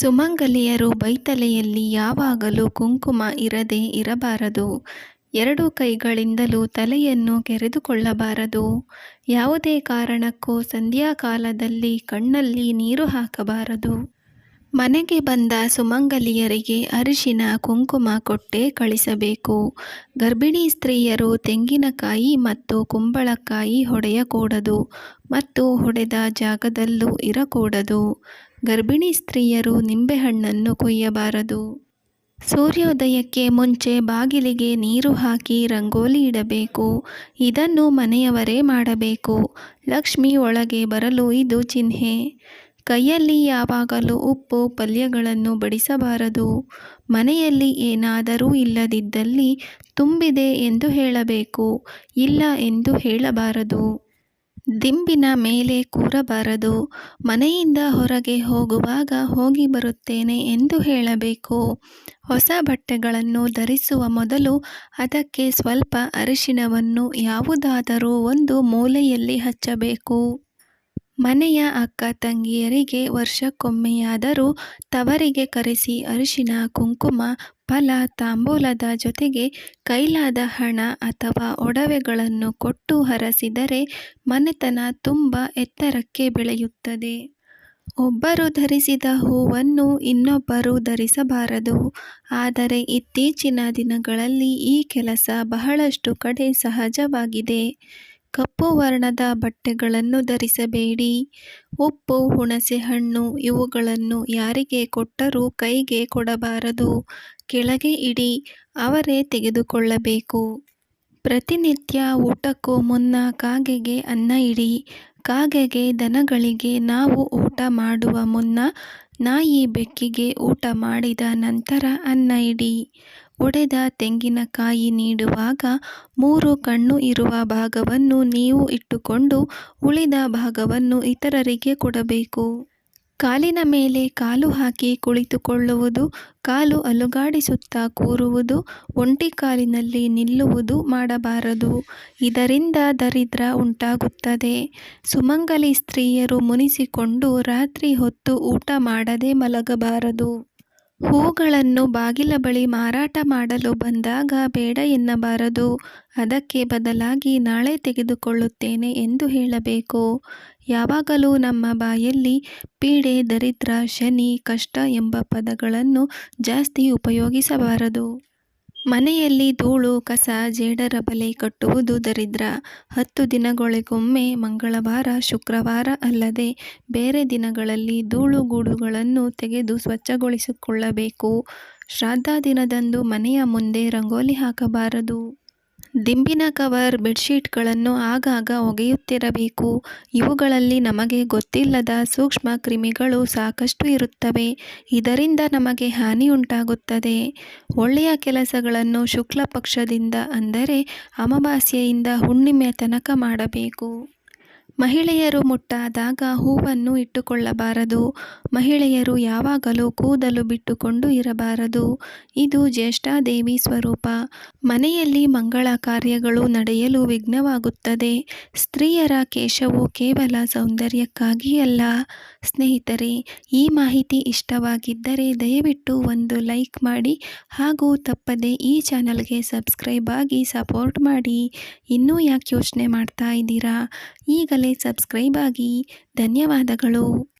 ಸುಮಂಗಲಿಯರು ಬೈತಲೆಯಲ್ಲಿ ಯಾವಾಗಲೂ ಕುಂಕುಮ ಇರದೇ ಇರಬಾರದು. ಎರಡು ಕೈಗಳಿಂದಲೂ ತಲೆಯನ್ನು ಕೆರೆದುಕೊಳ್ಳಬಾರದು. ಯಾವುದೇ ಕಾರಣಕ್ಕೂ ಸಂಧ್ಯಾಕಾಲದಲ್ಲಿ ಕಣ್ಣಲ್ಲಿ ನೀರು ಹಾಕಬಾರದು. ಮನೆಗೆ ಬಂದ ಸುಮಂಗಲಿಯರಿಗೆ ಅರಿಶಿನ, ಕುಂಕುಮ ಕೊಟ್ಟೇ ಕಳಿಸಬೇಕು. ಗರ್ಭಿಣಿ ಸ್ತ್ರೀಯರು ತೆಂಗಿನಕಾಯಿ ಮತ್ತು ಕುಂಬಳಕಾಯಿ ಹೊಡೆಯಕೂಡದು ಮತ್ತು ಹೊಡೆದ ಜಾಗದಲ್ಲೂ ಇರಕೂಡದು. ಗರ್ಭಿಣಿ ಸ್ತ್ರೀಯರು ನಿಂಬೆಹಣ್ಣನ್ನು ಕೊಯ್ಯಬಾರದು. ಸೂರ್ಯೋದಯಕ್ಕೆ ಮುಂಚೆ ಬಾಗಿಲಿಗೆ ನೀರು ಹಾಕಿ ರಂಗೋಲಿ ಇಡಬೇಕು. ಇದನ್ನು ಮನೆಯವರೇ ಮಾಡಬೇಕು. ಲಕ್ಷ್ಮಿ ಒಳಗೆ ಬರಲು ಇದು ಚಿಹ್ನೆ. ಕೈಯಲ್ಲಿ ಯಾವಾಗಲೂ ಉಪ್ಪು, ಪಲ್ಯಗಳನ್ನು ಬಡಿಸಬಾರದು. ಮನೆಯಲ್ಲಿ ಏನಾದರೂ ಇಲ್ಲದಿದ್ದಲ್ಲಿ ತುಂಬಿದೆ ಎಂದು ಹೇಳಬೇಕು. ಇಲ್ಲ ಎಂದು ಹೇಳಬಾರದು. ದಿಂಬಿನ ಮೇಲೆ ಕೂರಬಾರದು. ಮನೆಯಿಂದ ಹೊರಗೆ ಹೋಗುವಾಗ ಹೋಗಿ ಬರುತ್ತೇನೆ ಎಂದು ಹೇಳಬೇಕು. ಹೊಸ ಬಟ್ಟೆಗಳನ್ನು ಧರಿಸುವ ಮೊದಲು ಅದಕ್ಕೆ ಸ್ವಲ್ಪ ಅರಿಶಿನವನ್ನು ಯಾವುದಾದರೂ ಒಂದು ಮೂಲೆಯಲ್ಲಿ ಹಚ್ಚಬೇಕು. ಮನೆಯ ಅಕ್ಕ ತಂಗಿಯರಿಗೆ ವರ್ಷಕ್ಕೊಮ್ಮೆಯಾದರೂ ತವರಿಗೆ ಕರೆಸಿ ಅರಿಶಿನ, ಕುಂಕುಮ, ಫಲ, ತಾಂಬೂಲದ ಜೊತೆಗೆ ಕೈಲಾದ ಹಣ ಅಥವಾ ಒಡವೆಗಳನ್ನು ಕೊಟ್ಟು ಹರಸಿದರೆ ಮನೆತನ ತುಂಬ ಎತ್ತರಕ್ಕೆ ಬೆಳೆಯುತ್ತದೆ. ಒಬ್ಬರು ಧರಿಸಿದ ಹೂವನ್ನು ಇನ್ನೊಬ್ಬರು ಧರಿಸಬಾರದು. ಆದರೆ ಇತ್ತೀಚಿನ ದಿನಗಳಲ್ಲಿ ಈ ಕೆಲಸ ಬಹಳಷ್ಟು ಕಡೆ ಸಹಜವಾಗಿದೆ. ಕಪ್ಪು ವರ್ಣದ ಬಟ್ಟೆಗಳನ್ನು ಧರಿಸಬೇಡಿ. ಉಪ್ಪು ಹುಣಸೆಹಣ್ಣು ಇವುಗಳನ್ನು ಯಾರಿಗೆ ಕೊಟ್ಟರೂ ಕೈಗೆ ಕೊಡಬಾರದು. ಕೆಳಗೆ ಇಡಿ, ಅವರೇ ತೆಗೆದುಕೊಳ್ಳಬೇಕು. ಪ್ರತಿನಿತ್ಯ ಊಟಕ್ಕೂ ಮುನ್ನ ಕಾಗೆಗೆ ಅನ್ನ ಇಡಿ. ಕಾಗೆಗೆ ದನಗಳಿಗೆ ನಾವು ಊಟ ಮಾಡುವ ಮುನ್ನ ನಾಯಿ ಬೆಕ್ಕಿಗೆ ಊಟ ಮಾಡಿದ ನಂತರ ಅನ್ನ ಇಡಿ. ಒಡೆದ ತೆಂಗಿನಕಾಯಿ ನೀಡುವಾಗ ಮೂರು ಕಣ್ಣು ಇರುವ ಭಾಗವನ್ನು ನೀವು ಇಟ್ಟುಕೊಂಡು ಉಳಿದ ಭಾಗವನ್ನು ಇತರರಿಗೆ ಕೊಡಬೇಕು. ಕಾಲಿನ ಮೇಲೆ ಕಾಲು ಹಾಕಿ ಕುಳಿತುಕೊಳ್ಳುವುದು, ಕಾಲು ಅಲುಗಾಡಿಸುತ್ತಾ ಕೂರುವುದು, ಒಂಟಿ ಕಾಲಿನಲ್ಲಿ ನಿಲ್ಲುವುದು ಮಾಡಬಾರದು. ಇದರಿಂದ ದರಿದ್ರ ಉಂಟಾಗುತ್ತದೆ. ಸುಮಂಗಲಿ ಸ್ತ್ರೀಯರು ಮುನಿಸಿಕೊಂಡು ರಾತ್ರಿ ಹೊತ್ತು ಊಟ ಮಾಡದೆ ಮಲಗಬಾರದು. ಹೂಗಳನ್ನು ಬಾಗಿಲ ಬಳಿ ಮಾರಾಟ ಮಾಡಲು ಬಂದಾಗ ಬೇಡ ಎನ್ನಬಾರದು. ಅದಕ್ಕೆ ಬದಲಾಗಿ ನಾಳೆ ತೆಗೆದುಕೊಳ್ಳುತ್ತೇನೆ ಎಂದು ಹೇಳಬೇಕು. ಯಾವಾಗಲೂ ನಮ್ಮ ಬಾಯಲ್ಲಿ ಪೀಡೆ, ದರಿದ್ರ, ಶನಿ, ಕಷ್ಟ ಎಂಬ ಪದಗಳನ್ನು ಜಾಸ್ತಿ ಉಪಯೋಗಿಸಬಾರದು. ಮನೆಯಲ್ಲಿ ಧೂಳು, ಕಸ, ಜೇಡರ ಬಲೆ ಕಟ್ಟುವುದು ದರಿದ್ರ. ಹತ್ತು ದಿನಗಳಿಗೊಮ್ಮೆ ಮಂಗಳವಾರ, ಶುಕ್ರವಾರ ಅಲ್ಲದೆ ಬೇರೆ ದಿನಗಳಲ್ಲಿ ಧೂಳು ಗೂಡುಗಳನ್ನು ತೆಗೆದು ಸ್ವಚ್ಛಗೊಳಿಸಿಕೊಳ್ಳಬೇಕು. ಶ್ರಾದ್ದ ದಿನದಂದು ಮನೆಯ ಮುಂದೆ ರಂಗೋಲಿ ಹಾಕಬಾರದು. ದಿಂಬಿನ ಕವರ್, ಬೆಡ್ಶೀಟ್ಗಳನ್ನು ಆಗಾಗ ಒಗೆಯುತ್ತಿರಬೇಕು. ಇವುಗಳಲ್ಲಿ ನಮಗೆ ಗೊತ್ತಿಲ್ಲದ ಸೂಕ್ಷ್ಮ ಕ್ರಿಮಿಗಳು ಸಾಕಷ್ಟು ಇರುತ್ತವೆ. ಇದರಿಂದ ನಮಗೆ ಹಾನಿಯುಂಟಾಗುತ್ತದೆ. ಒಳ್ಳೆಯ ಕೆಲಸಗಳನ್ನು ಶುಕ್ಲಪಕ್ಷದಿಂದ ಅಂದರೆ ಅಮಾವಾಸ್ಯೆಯಿಂದ ಹುಣ್ಣಿಮೆ ತನಕ ಮಾಡಬೇಕು. ಮಹಿಳೆಯರು ಮುಟ್ಟಾದಾಗ ಹೂವನ್ನು ಇಟ್ಟುಕೊಳ್ಳಬಾರದು. ಮಹಿಳೆಯರು ಯಾವಾಗಲೂ ಕೂದಲು ಬಿಟ್ಟುಕೊಂಡು ಇರಬಾರದು. ಇದು ಜ್ಯೇಷ್ಠಾದೇವಿ ಸ್ವರೂಪ. ಮನೆಯಲ್ಲಿ ಮಂಗಳ ಕಾರ್ಯಗಳು ನಡೆಯಲು ವಿಘ್ನವಾಗುತ್ತದೆ. ಸ್ತ್ರೀಯರ ಕೇಶವು ಕೇವಲ ಸೌಂದರ್ಯಕ್ಕಾಗಿ ಅಲ್ಲ. ಸ್ನೇಹಿತರೆ, ಈ ಮಾಹಿತಿ ಇಷ್ಟವಾಗಿದ್ದರೆ ದಯವಿಟ್ಟು ಒಂದು ಲೈಕ್ ಮಾಡಿ ಹಾಗೂ ತಪ್ಪದೆ ಈ ಚಾನಲ್ಗೆ ಸಬ್ಸ್ಕ್ರೈಬ್ ಆಗಿ ಸಪೋರ್ಟ್ ಮಾಡಿ. ಇನ್ನೂ ಯಾಕೆ ಯೋಚನೆ ಮಾಡ್ತಾ ಇದ್ದೀರಾ ಈಗಲೇ ಸಬ್ಸ್ಕ್ರೈಬ್ ಆಗಿ. ಧನ್ಯವಾದಗಳು.